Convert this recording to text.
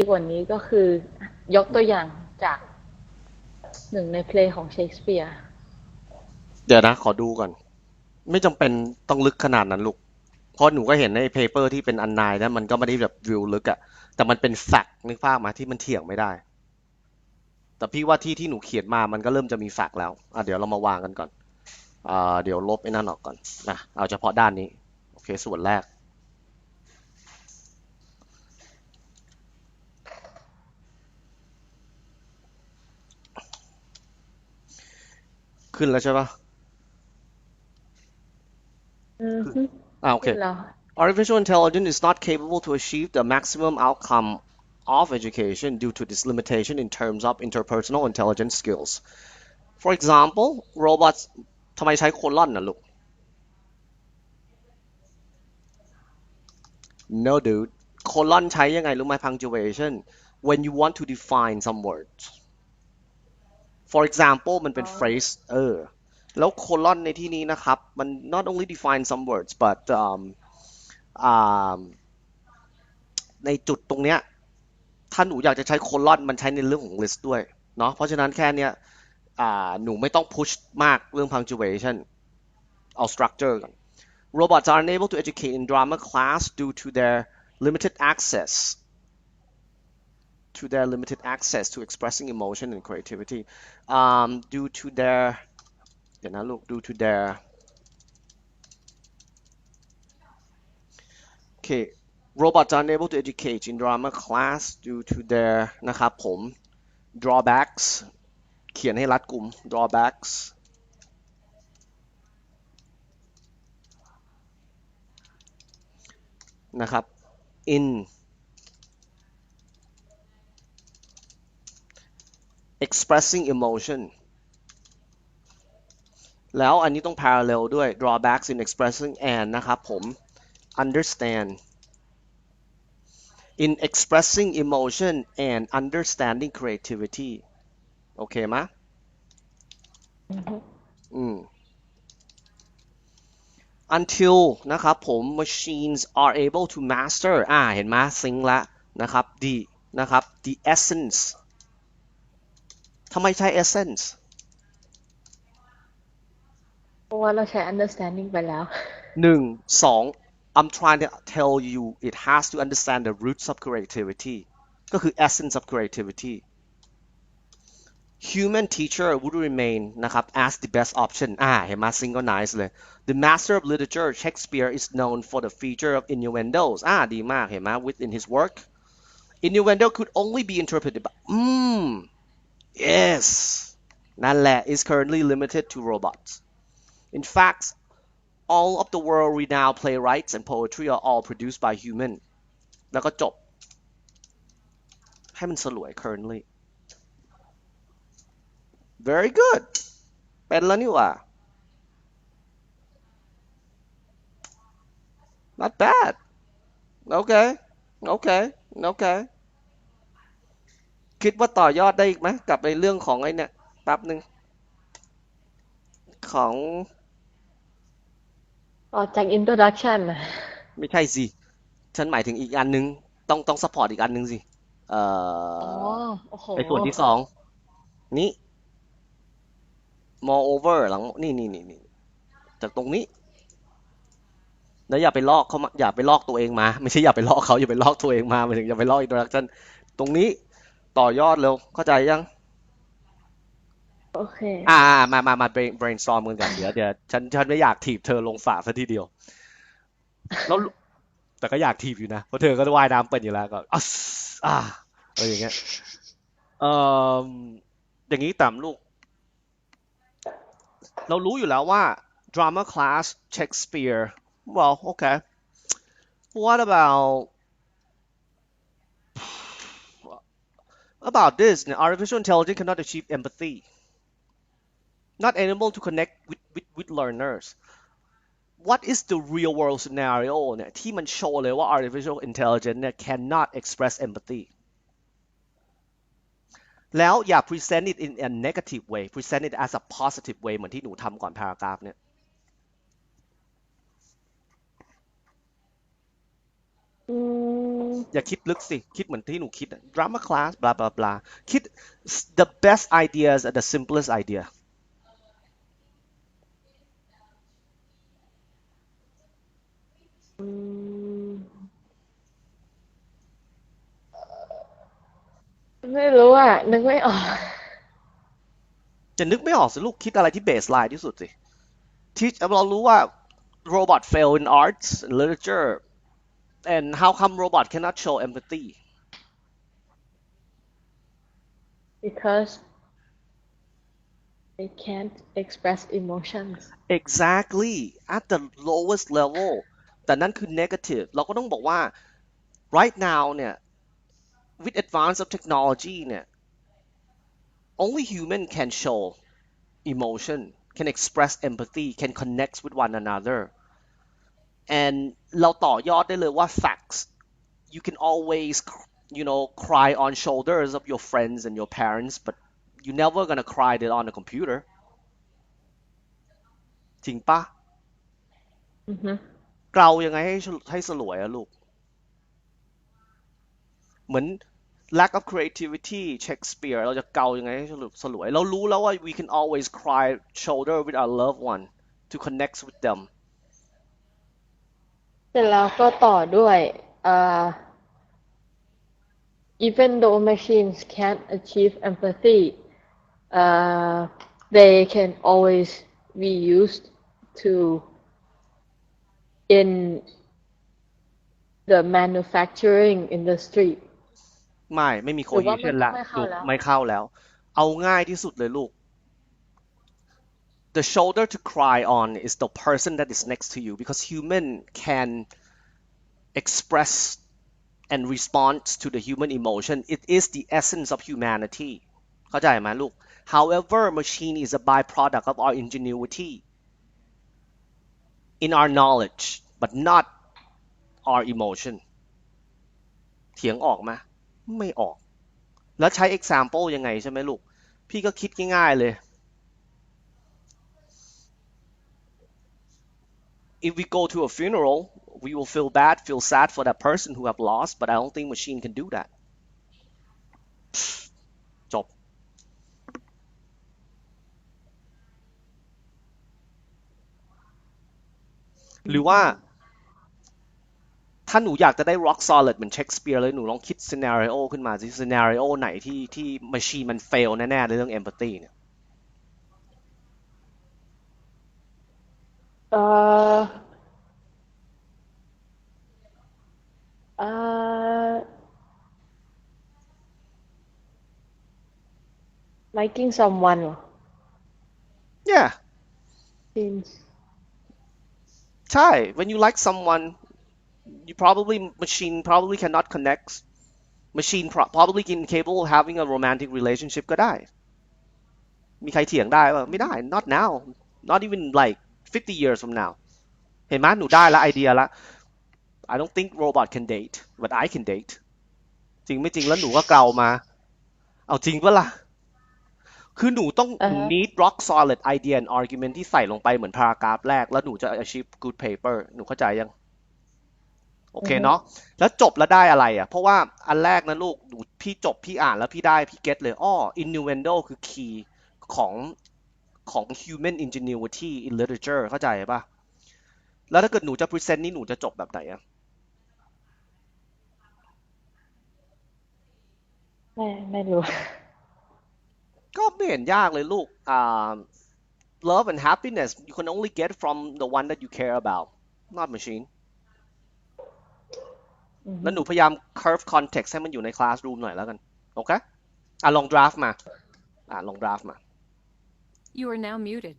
ดีกว่านี้ก็คือยกตัวอย่างจากหนึ่งในเพลงของเชคสเปียร์ เดี๋ยวนะ ขอดูก่อน ไม่จำเป็นต้องลึกขนาดนั้นลูก เพราะหนูก็เห็นในเพเปอร์ที่เป็นอันนายนะมันก็ไม่ได้แบบวิวลึกอะแต่มันเป็นแฟกต์นึกภาพมาที่มันเถียงไม่ได้ แต่พี่ว่าที่ที่หนูเขียนมามันก็เริ่มจะมีแฟกต์แล้วอะเดี๋ยวเรามาวางกันก่อนอ่าเดี๋ยวลบไอ้นั่นออกก่อนนะเอาเฉพาะด้านนี้ โอเค ส่วนแรก ขึ้นแล้วใช่ปะ อือฮึ อ่าโอเค ขึ้นแล้ว Artificial intelligence is not capable to achieve the maximum outcome of education due to this limitation in terms of interpersonal intelligence skills. For example, robots ทำไมใช้โคลอนนะลูก No dude โคลอนใช้ยังไงรู้ไหม punctuation when you want to define some words For example มันเป็นอ๋อ phrase เออ แล้วโคลอนในที่นี้นะครับ มัน not only define some words but um, อ่าในจุดตรงเนี้ย ถ้าหนูอยากจะใช้โคลอนมันใช้ในเรื่องของ list ด้วย เนาะ เพราะฉะนั้นแค่เนี้ยอ่าหนูไม่ต้อง push มากเรื่อง punctuation เอา structure ก่อน Robots are unable to educate in drama class due to their limited access to their limited access to expressing emotion and creativity um, due to their เดี๋ยวนะลูก due to their okay robots are unable to educate in drama class due to their นะครับผม drawbacks เขียนให้รัดกุม drawbacks นะครับ in expressing emotion แล้วอันนี้ต้อง parallel ด้วย drawbacks in expressing and นะครับผม understand in expressing emotion and understanding creativity โอเคไหมะ อือฮึ อืม until นะครับผม machines are able to master อ่า เห็นไหมซิงละนะครับ the นะครับ the essence ทำไมใช้ essence เพราะว่าเราใช้ understanding ไปแล้ว หนึ่งสอง I'm trying to tell you it has to understand the roots of creativity ก็คือ essence of creativity human teacher would remain นะครับ as the best option อ่า เห็นไหม synchronize เลย the master of literature Shakespeare is known for the feature of innuendos อ่า ดีมาก เห็นไหม within his work innuendo could only be interpreted by อืม yes นั่นแหละ is currently limited to robots in fact all of the world-renowned playwrights and poetry are all produced by human แล้วก็จบ ให้มันสลวย currently very good เป็นแล้วนี่หว่า not bad okay okay okay คิดว่าต่อยอดได้อีกไหมกับในเรื่องของไอ้เนี่ยแป๊บหนึ่งของต่อจาก introduction นะไม่ใช่สิ ฉันหมายถึงอีกอันนึง ต้องต้องซัพพอร์ตอีกอันนึงสิ เอ่อ๋ออโอ้โหไอส่วนที่สองนี้ moreover หลังนี่นี่นี่นี่จากตรงนี้ แล้วอย่าไปลอกเขามาอย่าไปลอกตัวเองมา ไม่ใช่อย่าไปลอกเขาอย่าไปลอกตัวเองมาหมายถึงอย่าไปลอก introduction ตรงนี้ ต่อยอดเร็วเข้าใจยัง โอเค อ่า มามามา brain brainstorm กันก่อนเดี๋ยวเดี๋ยวฉันฉันไม่อยากถีบเธอลงสระซะทีเดียว แล้ว แต่ก็อยากถีบอยู่นะ เพราะเธอก็ว่ายน้ำเป็นอยู่แล้วก็อัสอ่าอะไรอย่างเงี้ยเอ่ออย่างนี้ต่ำลูก เรารู้อยู่แล้วว่า drama class Shakespeare well okay what about about this artificial intelligence cannot achieve empathy not able to connect with with with learners what is the real world scenario เนี่ยที่มันโชว์เลยว่า artificial intelligence เนี่ย cannot express empathy แล้วอย่า present it in a negative way present it as a positive way เหมือนที่หนูทำก่อน paragraph เนี่ย อืม อย่าคิดลึกสิ คิดเหมือนที่หนูคิดอะ drama class blah blah blah คิด the best ideas are the simplest idea อืมไม่รู้อะ นึกไม่ออก จะนึกไม่ออกสิลูกคิดอะไรที่ baseline ที่สุดสิที่เรารู้ว่า robot fail in arts and literature and how come robot cannot show empathy because they can't express emotions exactly at the lowest level แต่นั่นคือ negative เราก็ต้องบอกว่า right now เนี่ย with advance of technology เนี่ย only human can show emotion can express empathy can connect with one another and เราต่อยอดได้เลยว่า facts you can always you know cry on shoulders of your friends and your parents but you never gonna cry it on a computer จริงปะ อือฮึ เกลายังไงให้ให้สลวยอะลูก เหมือน lack of creativity Shakespeare เราจะเกายังไงให้สลวย เรารู้แล้วว่า we can always cry shoulder with our loved one to connect with them เสร็จแล้วก็ต่อด้วยเอ่อ even though machines can't achieve empathy uh, they can always be used to in the manufacturing industry ไม่ ไม่มีหรือว่า cohesion ไม่ละไม่เข้าลูกแล้วไม่เข้าแล้ว เอาง่ายที่สุดเลยลูก the shoulder to cry on is the person that is next to you because human can express and respond to the human emotion it is the essence of humanity เข้าใจไหมลูก however machine is a byproduct of our ingenuity in our knowledge but not our emotion เถียงออกไหมไม่ออก แล้วใช้ example ยังไงใช่ไหมลูก พี่ก็คิดง่ายๆเลย if we go to a funeral we will feel bad feel sad for that person who have lost but I don't think machine can do that จบ หรือว่า ถ้าหนูอยากจะได้ rock solid เหมือนเชคสเปียร์เลย หนูลองคิด scenario ขึ้นมาสิ scenario ไหนที่ที่ machine มัน fail แน่ ๆ ในเรื่อง empathy เนี่ย เอ่อเอ่อ liking someone เหรอ yeah seems ใช่ when you like someone you probably machine probably cannot connect machine pro- probably incapable of having a romantic relationship ก็ได้ มีใครเถียงได้ว่าไม่ได้ not now not even like 50 years from now เห็นไหมหนูได้ละไอเดียละ I don't think robot can date but I can date จริงไม่จริงแล้วหนูก็เกลามา เอาจริงปะล่ะ คือหนูต้องอ่าหนูฮะ need rock solid idea and argument ที่ใส่ลงไปเหมือนพารากราฟแรก แล้วหนูจะ achieve good paper หนูเข้าใจยัง โอเคเนาะ แล้วจบแล้วได้อะไรอะ เพราะว่าอันแรกนะลูก หนูพี่จบพี่อ่านแล้วพี่ได้พี่เก็ตเลย อ้อ innuendo คือ key ของ ของ human ingenuity in literature เข้าใจป่ะ แล้วถ้าเกิดหนูจะ present นี่หนูจะจบแบบไหนอะไม่ไม่รู้ ก็ไม่เห็นยากเลยลูกอ่า love and happiness you can only get from the one that you care about not machine อือฮึแล้วหนูพยายาม curve context ให้มันอยู่ใน classroom หน่อยแล้วกัน โอเค อะลอง draft มา อะลอง draft มา You are now muted.